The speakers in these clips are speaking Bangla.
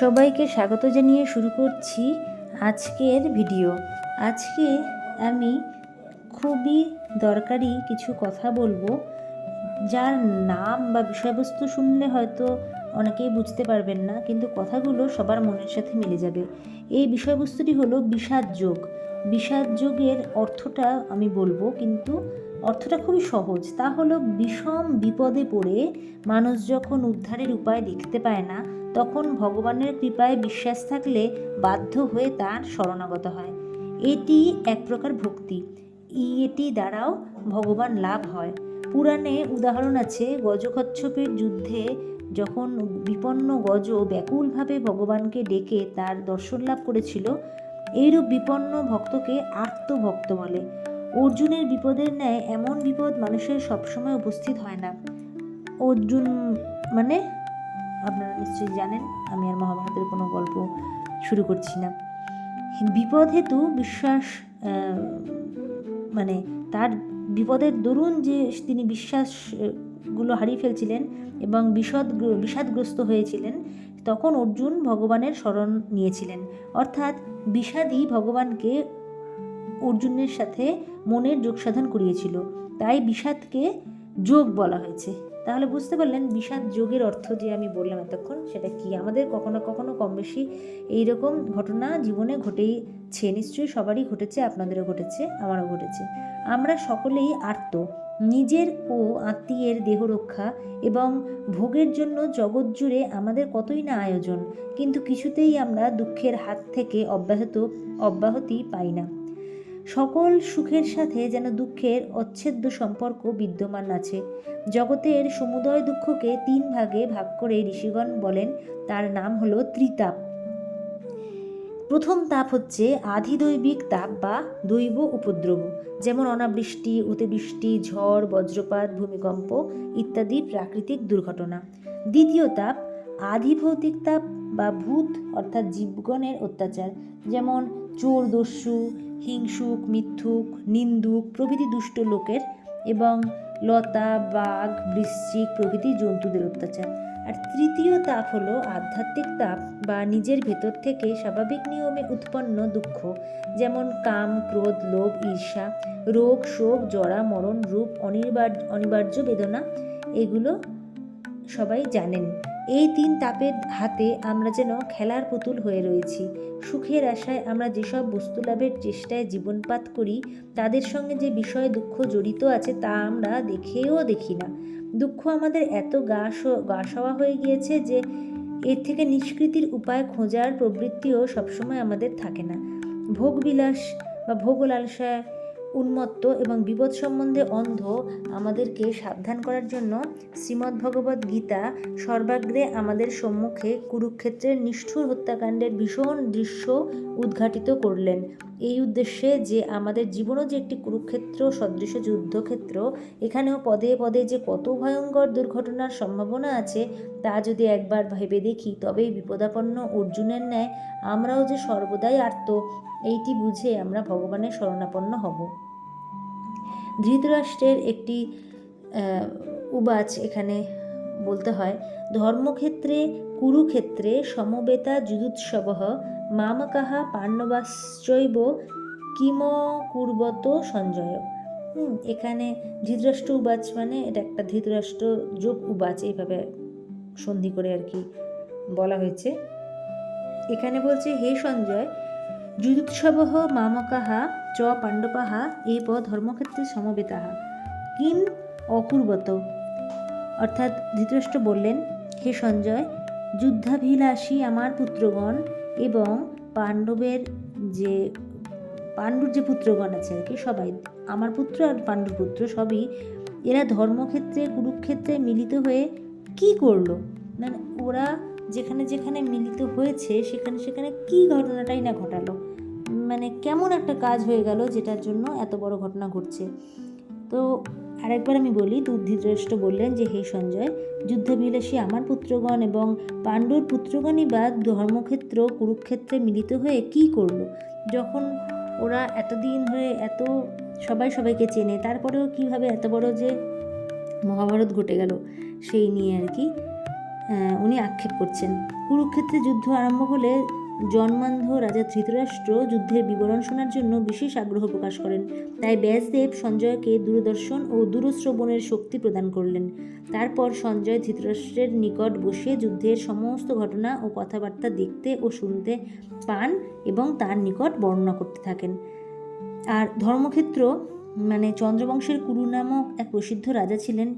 সবাইকে স্বাগত জানিয়ে শুরু করছি আজকের ভিডিও। আজকে আমি খুবই দরকারি কিছু কথা বলব, যার নাম বা বিষয়বস্তু শুনলে হয়তো অনেকেই বুঝতে পারবেন না, কিন্তু কথাগুলো সবার মনের সাথে মিলে যাবে। এই বিষয়বস্তুটি হলো বিষাদ যোগ। বিষাদ যোগের অর্থটা আমি বলব, কিন্তু অর্থটা খুবই সহজ। তা হলো বিষম বিপদে পড়ে মানুষ যখন উদ্ধারের উপায় দেখতে পায় না তখন ভগবানের কৃপায় বিশ্বাস থাকলে বাধ্য হয়ে তার শরণাগত হয়। এটি এক প্রকার ভক্তি। এটি দ্বারাও ভগবান লাভ হয়। পুরাণে উদাহরণ আছে, গজকচ্ছপের যুদ্ধে যখন বিপন্ন গজ ব্যাকুলভাবে ভগবানকে ডেকে তার দর্শন লাভ করেছিল, এইরূপ বিপন্ন ভক্তকে আত্মভক্ত বলে। অর্জুনের বিপদের ন্যায় এমন বিপদ মানুষের সবসময় উপস্থিত হয় না। অর্জুন মানে আপনারা নিশ্চয়ই জানেন, আমি আর মহাভারতের কোনো গল্প শুরু করছি না। বিপদ হেতু বিশ্বাস মানে তার বিপদের দরুন যে তিনি বিশ্বাসগুলো হারিয়ে ফেলছিলেন এবং বিষদ বিষাদগ্রস্ত হয়েছিলেন, তখন অর্জুন ভগবানের স্মরণ নিয়েছিলেন। অর্থাৎ বিষাদই ভগবানকে অর্জুনের সাথে মনের যোগ সাধন করিয়েছিল। তাই বিষাদকে যোগ বলা হয়েছে। তাহলে বুঝতে পারলেন বিষাদ যোগের অর্থ যে আমি বললাম এতক্ষণ, সেটা কি? আমাদের কখনো কখনো কম বেশি এইরকম ঘটনা জীবনে ঘটেইছে নিশ্চয়ই সবারই ঘটেছে, আপনাদেরও ঘটেছে, আমারও ঘটেছে। আমরা সকলেই আর্ত। নিজের ও আত্মীয়ের দেহ রক্ষা এবং ভোগের জন্য জগৎ জুড়ে আমাদের কতই না আয়োজন, কিন্তু কিছুতেই আমরা দুঃখের হাত থেকে অব্যাহত, অব্যাহতি পাই না। সকল সুখের সাথে যেন দুঃখের অচ্ছেদ্য সম্পর্ক বিদ্যমান আছে। জগতের সমুদয় দুঃখকে তিন ভাগে ভাগ করে ঋষিগণ বলেন, তার নাম হলো ত্রিতাপ। প্রথম তাপ হচ্ছে আধিদৈবিক তাপ বা দৈব উপদ্রব, যেমন অনাবৃষ্টি, অতিবৃষ্টি, ঝড়, বজ্রপাত, ভূমিকম্প ইত্যাদি প্রাকৃতিক দুর্ঘটনা। দ্বিতীয় তাপ আধিভৌতিক তাপ বা ভূত, অর্থাৎ জীবগণের অত্যাচার, যেমন চোর, দস্যু হিংসুক, মিথ্যুক, নিন্দুক প্রভৃতি দুষ্ট লোকের এবং লতা, বাঘ, বৃশ্চিক প্রভৃতি জন্তুদের অত্যাচার। আর তৃতীয় তাপ হলো আধ্যাত্মিক তাপ বা নিজের ভেতর থেকে স্বাভাবিক নিয়মে উৎপন্ন দুঃখ, যেমন কাম, ক্রোধ, লোভ, ঈর্ষা, রোগ, শোক, জরা, মরণ, রূপ, অনিবার্য অনিবার্য বেদনা, এগুলো সবাই জানেন। এই তিন তাপের হাতে আমরা যেন খেলার পুতুল হয়ে রয়েছি। সুখের আশায় আমরা যেসব বস্তু লাভের চেষ্টায় জীবনপাত করি, তাদের সঙ্গে যে বিষয়ে দুঃখ জড়িত আছে তা আমরা দেখেও দেখি না। দুঃখ আমাদের এত গা স- গা সওয়া হয়ে গিয়েছে যে এর থেকে নিষ্কৃতির উপায় খোঁজার প্রবৃত্তিও সবসময় আমাদের থাকে না। ভোগবিলাস বা ভোগ লালসায় উন্মত্ত এবং বিপদ সম্বন্ধে অন্ধ আমাদেরকে সাবধান করার জন্য শ্রীমদ্ ভগবদ্ গীতা সর্বাগ্রে আমাদের সম্মুখে কুরুক্ষেত্রের নিষ্ঠুর হত্যাকাণ্ডের ভীষণ দৃশ্য উদ্ঘাটিত করলেন। এই উদ্দেশ্যে যে আমাদের জীবনও যে একটি কুরুক্ষেত্র, সদৃশ যুদ্ধক্ষেত্র, এখানেও পদে পদে যে কত ভয়ঙ্কর দুর্ঘটনার সম্ভাবনা আছে, তা যদি একবার ভেবে দেখি, তবেই বিপদাপন্ন অর্জুনের ন্যায় আমরাও যে সর্বদাই আর্ত, এইটি বুঝে আমরা ভগবানের শরণাপন্ন হব। ধৃতরাষ্ট্রের একটি উবাচ এখানে বলতে হয়, ধর্মক্ষেত্রে, কুরুক্ষেত্রে সমবেতা যুদুৎসব মামকাহা পাণ্ডবাশ্চৈব কিম কুর্বত সঞ্জয় এখানে ধৃতরাষ্ট্র উবাচ মানে এটা একটা ধৃতরাষ্ট্র যোগ উবাচ, এইভাবে সন্ধি করে আর কি বলা হয়েছে। এখানে বলছে, হে সঞ্জয় যুদুৎসব মামকাহা চ পাণ্ডবাহা এব ধর্মক্ষেত্রে সমবেতাহা কিম অকুর্বত অর্থাৎ ধৃতরাষ্ট্র বললেন হে সঞ্জয়, যুদ্ধাভিলাষী আমার পুত্রগণ এবং পাণ্ডবের যে, পাণ্ডুর যে পুত্রগণ আছে আর কি সবাই, আমার পুত্র আর পাণ্ডুর পুত্র সবই, এরা ধর্মক্ষেত্রে, কুরুক্ষেত্রে মিলিত হয়ে কি করল? মানে ওরা যেখানে যেখানে মিলিত হয়েছে, সেখানে সেখানে কি ঘটনাটাই না ঘটালো? মানে কেমন একটা কাজ হয়ে গেল যেটার জন্য এত বড় ঘটনা ঘটছে। তো আরেকবার আমি বলি ধৃতরাষ্ট্র বললেন যে, হে সঞ্জয়, যুদ্ধবিলাসী আমার পুত্রগণ এবং পাণ্ডুর পুত্রগণই বা ধর্মক্ষেত্র, কুরুক্ষেত্রে মিলিত হয়ে কি করল? যখন ওরা এতদিন ধরে এত সবাই সবাইকে চেনে, তারপরেও কীভাবে এত বড় যে মহাভারত ঘটে গেল, সেই নিয়ে আর কি উনি আক্ষেপ করছেন। কুরুক্ষেত্রে যুদ্ধ আরম্ভ হলে জন্মান্ধ রাজা ধৃতরাষ্ট্র যুদ্ধের বিবরণ শোনার জন্য বিশেষ আগ্রহ প্রকাশ করেন। তাই ব্যাসদেব সঞ্জয়কে দূরদর্শন ও দূরশ্রবণের শক্তি প্রদান করলেন। তারপর সঞ্জয় ধৃতরাষ্ট্রের নিকট বসে যুদ্ধের সমস্ত ঘটনা ও কথাবার্তা দেখতে ও শুনতে পান এবং তার নিকট বর্ণনা করতে থাকেন। আর ধর্মক্ষেত্র মানে চন্দ্রবংশের কুরু নামক এক প্রসিদ্ধ রাজা ছিলেন।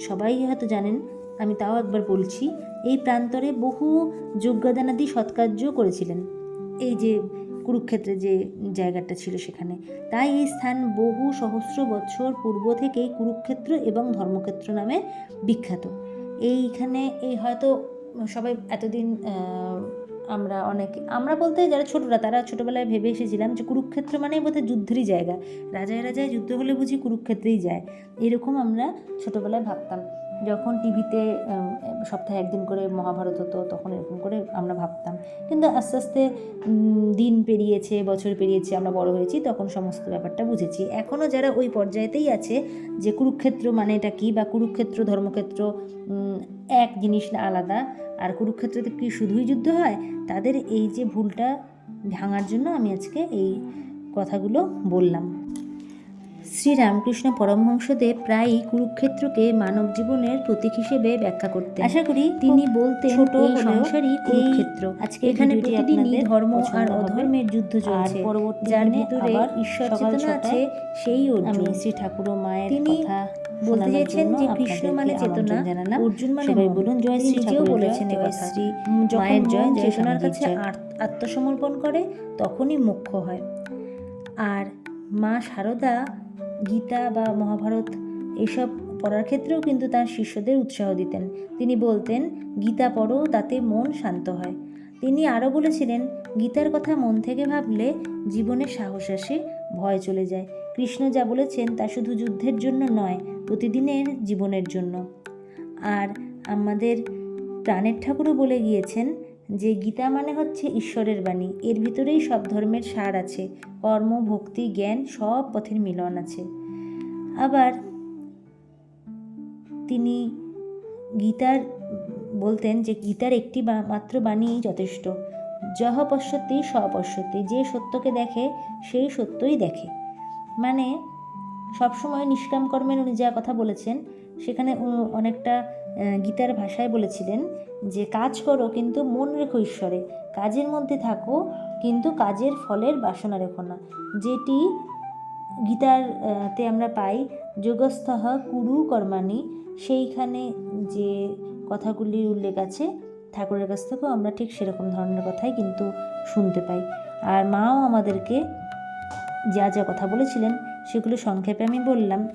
সবাই হয়তো জানেন আমি তাও একবার বলছি, এই প্রান্তরে বহু যজ্ঞদানাদি সৎকার্য করেছিলেন। এই যে কুরুক্ষেত্রে যে জায়গাটা ছিল সেখানে। তাই এই স্থান বহু সহস্র বছর পূর্ব থেকেই কুরুক্ষেত্র এবং ধর্মক্ষেত্র নামে বিখ্যাত। এইখানে এই হয়তো সবাই এতদিন আমরা অনেক, আমরা বলতে যারা ছোটরা, তারা ছোটবেলায় ভেবে এসেছিলাম যে কুরুক্ষেত্র মানেই বোধহয় যুদ্ধেরই জায়গা। রাজায় রাজায় যুদ্ধ হলে বুঝি কুরুক্ষেত্রেই যায়। এরকম আমরা ছোটবেলায় ভাবতাম। যখন টিভিতে সপ্তাহে একদিন করে মহাভারত হতো, তখন এরকম করে আমরা ভাবতাম। কিন্তু আস্তে আস্তে দিন পেরিয়েছে, বছর পেরিয়েছে, আমরা বড় হয়েছি, তখন সমস্ত ব্যাপারটা বুঝেছি। এখনও যারা ওই পর্যায়েতেই আছে, যে কুরুক্ষেত্র মানে এটা কী বা কুরুক্ষেত্র, ধর্মক্ষেত্র এক জিনিস না আলাদা, আর কুরুক্ষেত্রতে কি শুধুই যুদ্ধ হয়, তাদের এই যে ভুলটা ভাঙার জন্য আমি আজকে এই কথাগুলো বললাম। শ্রীরামকৃষ্ণ পরমহংসদেব প্রায়ই কুরুক্ষেত্রকে মানব জীবনের প্রতীক হিসেবে ব্যাখ্যা করতেন। আশা করি তিনি বলতেন ছোট সংসারই কুরুক্ষেত্র। আজকে এখানে প্রতিদিনই ধর্ম আর অধর্মের যুদ্ধ চলছে। যার ভিতরে ঈশ্বর চেতনা আছে সেই অর্জুন। শ্রী ঠাকুর ও মায়ের কথা বলতে চেয়েছেন যে কৃষ্ণ মানে চেতনা অর্জুন মানে বলুন জয় শ্রী ঠাকুরের বলেছেন এ কথা। মায়ের জয়, চেতনার কাছে। আত্মসমর্পণ করে তখনই মোক্ষ হয়। আর মা শারদা গীতা বা মহাভারত এসব পড়ার ক্ষেত্রেও কিন্তু তার শিষ্যদের উৎসাহ দিতেন। তিনি বলতেন, গীতা পড়ো, তাতে মন শান্ত হয়। তিনি আরও বলেছিলেন, গীতার কথা মন থেকে ভাবলে জীবনে সাহস আসে, ভয় চলে যায়। কৃষ্ণ যা বলেছেন তা শুধু যুদ্ধের জন্য নয়, প্রতিদিনের জীবনের জন্য। আর আমাদের প্রাণের ঠাকুরও বলে গিয়েছেন যে গীতা মানে হচ্ছে ঈশ্বরের বাণী। এর ভিতরেই সব ধর্মের সার আছে। কর্ম, ভক্তি, জ্ঞান সব পথের মিলন আছে। আবার তিনি গীতার বলতেন যে গীতার একটি মাত্র বাণীই যথেষ্ট। যহ পশ্যতি স্বপশ্যতি যে সত্যকে দেখে সেই সত্যই দেখে। মানে সবসময় নিষ্কাম কর্মের উনি যা কথা বলেছেন, সেখানে অনেকটা গীতার ভাষায় বলেছিলেন যে, কাজ করো কিন্তু মন রেখো ঈশ্বরে, কাজের মধ্যে থাকো কিন্তু কাজের ফলের বাসনা রেখো না। যেটি গীতার তে আমরা পাই যোগস্থহ কুরু কর্মাণি। সেইখানে যে কথাগুলির উল্লেখ আছে, ঠাকুরের কাছ থেকেও আমরা ঠিক সেরকম ধরনের কথাই কিন্তু শুনতে পাই। আর মাও আমাদেরকে যা যা কথা বলেছিলেন, সেগুলো সংক্ষেপে আমি বললাম।